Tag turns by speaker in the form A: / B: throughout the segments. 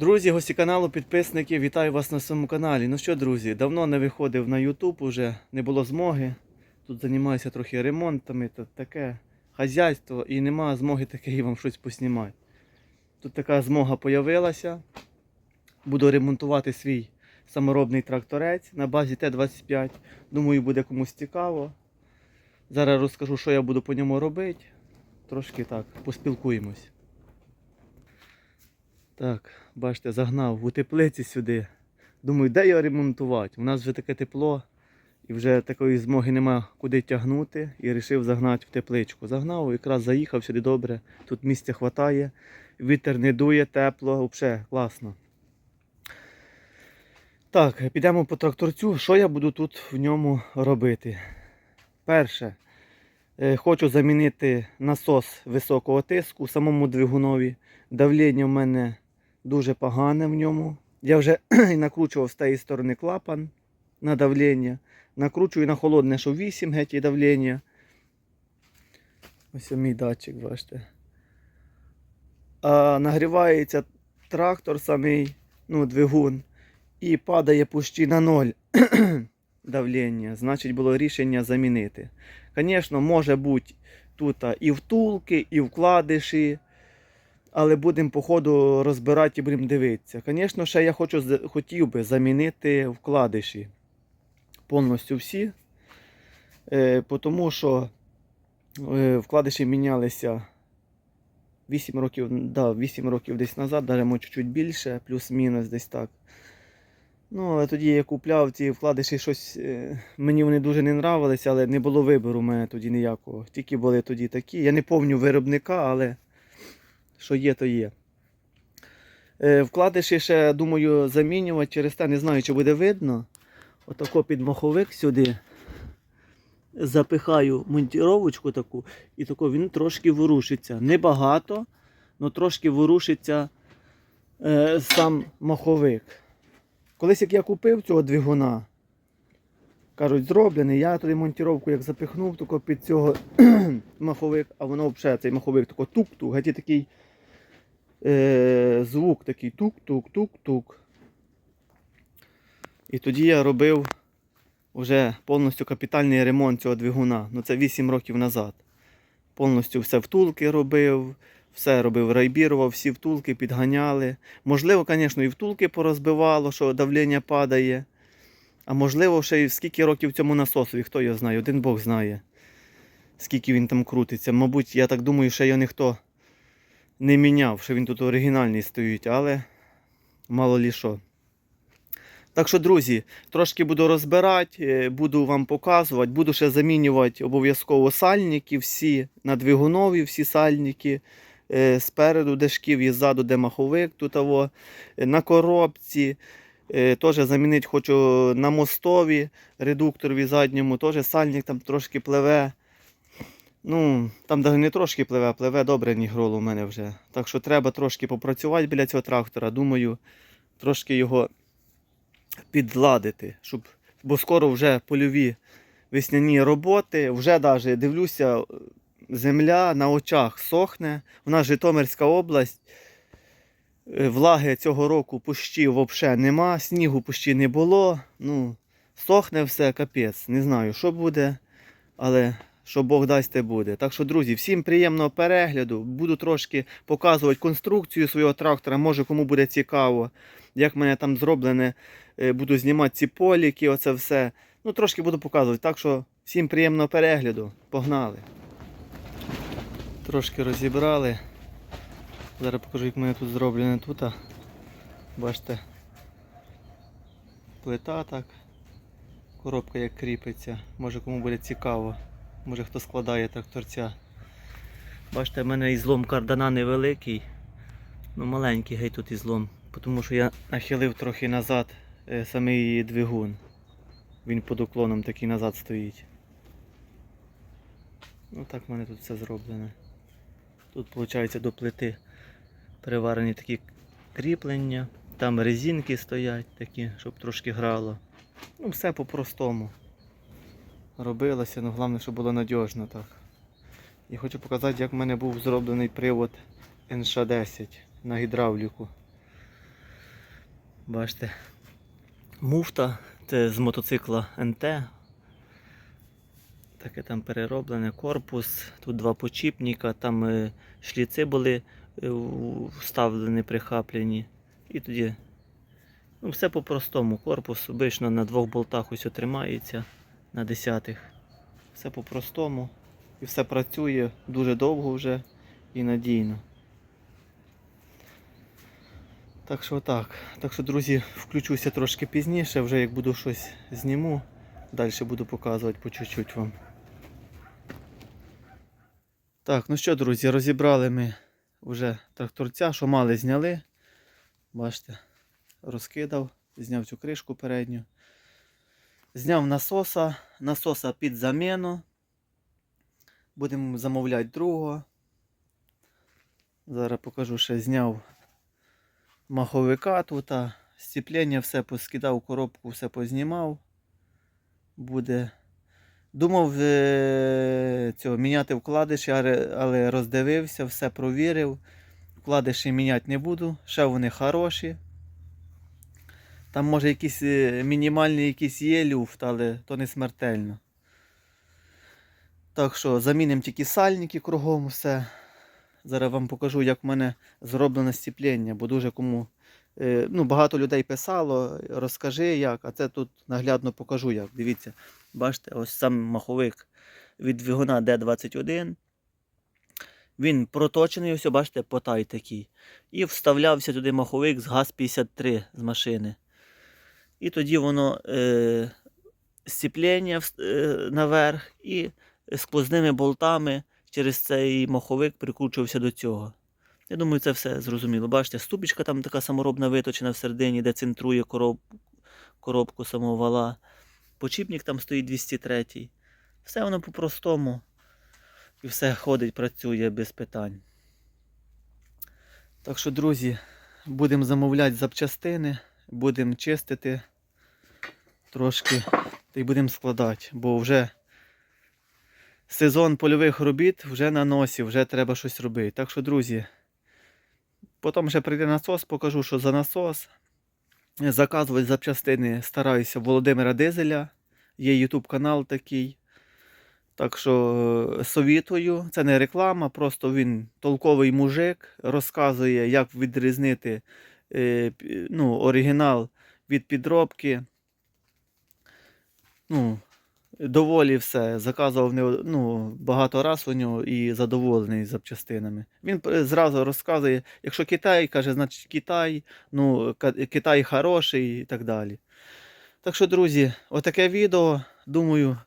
A: Друзі, гості каналу, підписники, вітаю вас на своєму каналі. Ну що, друзі, давно не виходив на YouTube, уже не було змоги. Тут займаюся трохи ремонтами, тут таке хазяйство і нема змоги таке вам щось поснімати. Тут така змога появилася. Буду ремонтувати свій саморобний тракторець на базі Т-25. Думаю, буде комусь цікаво. Зараз розкажу, що я буду по ньому робити. Трошки так, поспілкуємось. Так, бачите, загнав у теплиці сюди. Думаю, де його ремонтувати? У нас вже таке тепло і вже такої змоги нема куди тягнути. І вирішив загнати в тепличку. Загнав, якраз заїхав сюди добре. Тут місця вистачає, вітер не дує, тепло, взагалі класно. Так, підемо по тракторцю. Що я буду тут в ньому робити? Перше, е, хочу замінити насос високого тиску самому двигунові. Давлення в мене дуже погане в ньому. Я вже накручував з тієї сторони клапан на давлення. Накручую на холодне, що 8 геть і давлення. Ось мій датчик, бачите. А нагрівається трактор самий, ну, двигун, і падає пущі на ноль давлення. Значить, було рішення замінити. Звісно, може бути тут і втулки, і вкладиші. Але будемо по ходу розбирати і будемо дивитися. Звісно, ще я хочу, хотів би замінити вкладиші повністю всі. Е, тому що е, вкладиші мінялися 8 років, да, 8 років десь назад, навіть може чуть більше, плюс-мінус десь так. Ну, але тоді я купляв ці вкладиші щось. е, Мені вони дуже не нравилися, але не було вибору у мене тоді ніякого. Тільки були тоді такі. Я не пам'ятаю виробника, але що є, то є. Е, Вкладиші ще, думаю, замінювати через те, не знаю, чи буде видно. Отако під маховик сюди запихаю монтіровочку таку, і тако він трошки ворушиться. Небагато, але трошки ворушиться е, сам маховик. Колись як я купив цього двигуна, кажуть, зроблений, я туди монтіровку як запихнув тако під цього маховик, а воно взагалі цей маховик тако тук-тук, геть такий е, звук такий тук-тук-тук-тук. І тоді я робив вже повністю капітальний ремонт цього двигуна. Ну це 8 років назад. Повністю все втулки робив, все робив, райбірував, всі втулки підганяли. Можливо, звісно, і втулки порозбивало, що давлення падає. А можливо, ще й скільки років цьому насосові, хто його знає, один Бог знає, скільки він там крутиться. Мабуть, я так думаю, ще його ніхто не міняв, що він тут оригінальний стоїть, але мало лі що. Так що, друзі, трошки буду розбирати, е, буду вам показувати, буду ще замінювати обов'язково сальники всі на двигунові, всі сальники. е, Спереду де шків і ззаду, де маховик, тут аво, е, на коробці. Теж замінити хочу на мостові редукторові задньому, теж сальник там трошки пливе. Ну, там навіть не трошки пливе, пливе добре нігрол у мене вже. Так що треба трошки попрацювати біля цього трактора. Думаю, трошки його підладити, щоб, бо скоро вже польові весняні роботи. Вже навіть дивлюся, земля на очах сохне. У нас Житомирська область. Е, Влаги цього року пущі взагалі нема, снігу пущі не було. Ну, сохне все, капець. Не знаю, що буде, але що Бог дасть, те буде. Так що, друзі, всім приємного перегляду. Буду трошки показувати конструкцію свого трактора. Може кому буде цікаво, як в мене там зроблене. Е, Буду знімати ці поліки, оце все. Ну, трошки буду показувати. Так що всім приємного перегляду. Погнали. Трошки розібрали. Зараз покажу, як в мене тут зроблено тут. Бачите. Плита так. Коробка як кріпиться. Може кому буде цікаво. Може хто складає тракторця. Бачите, в мене ізлом кардана невеликий. Ну маленький гей тут ізлом. Тому що я нахилив трохи назад е, самий двигун. Він під уклоном такий назад стоїть. Ну так в мене тут все зроблене. Тут виходить до плити приварені такі кріплення. Там резинки стоять такі, щоб трошки грало. Ну, все по-простому. Робилося, але головне, щоб було надіжно так. І хочу показати, як в мене був зроблений привод НШ-10 на гідравліку. Бачите, муфта, це з мотоцикла НТ. Таке там перероблене корпус, тут два почіпника, там е, шліци були е, вставлені, прихаплені. І тоді ну, все по-простому. Корпус обично на двох болтах ось тримається на десятих. Все по-простому. І все працює дуже довго вже і надійно. Так що так. Так що, друзі, включуся трошки пізніше, вже як буду щось зніму. Далі буду показувати по чуть-чуть вам. Так, ну що, друзі, розібрали ми вже тракторця, що мали зняли. Бачите, розкидав, зняв цю кришку передню. Зняв насоса, насоса під заміну. Будемо замовляти другого. Зараз покажу, ще зняв маховика тут, а сцеплення все поскидав, коробку все познімав. Буде. Думав е, цього, міняти вкладиші, але роздивився, все провірив. Вкладиші міняти не буду, ще вони хороші. Там може якісь е, мінімальний є люфт, але то не смертельно. Так що замінимо тільки сальники кругом все. Зараз вам покажу, як в мене зроблено стіплення, бо дуже кому. е, Ну, багато людей писало, розкажи як, а це тут наглядно покажу як. Дивіться, бачите, ось сам маховик від двигуна D21. Він проточений, ось, бачите, потай такий. І вставлявся туди маховик з ГАЗ-53 з машини. І тоді воно е, сцеплення вс- е, наверх і сквозними болтами через цей маховик прикручувався до цього. Я думаю, це все зрозуміло. Бачите, ступічка там така саморобна виточена всередині, де центрує короб... коробку самого вала. Почіпник там стоїть 203. Все воно по-простому. І все ходить, працює без питань. Так що, друзі, будемо замовляти запчастини, будемо чистити трошки та й будемо складати, бо вже сезон польових робіт вже на носі, вже треба щось робити. Так що, друзі, потім ще прийде насос, покажу, що за насос. Заказувати запчастини стараюся Володимира Дизеля. Є YouTube канал такий. Так що е, совітую, це не реклама, просто він толковий мужик, розказує, як відрізнити ну, оригінал від підробки. Ну, доволі все. Заказував ну, багато раз у нього і задоволений запчастинами. Він е, зразу розказує, якщо Китай, каже, значить Китай, ну, Китай хороший і так далі. Так що, друзі, отаке відео, думаю,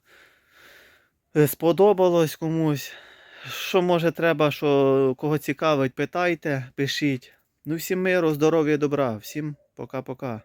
A: е, сподобалось комусь. Що може треба, що кого цікавить, питайте, пишіть. Ну, всім миру, здоров'я, добра. Всім пока-пока.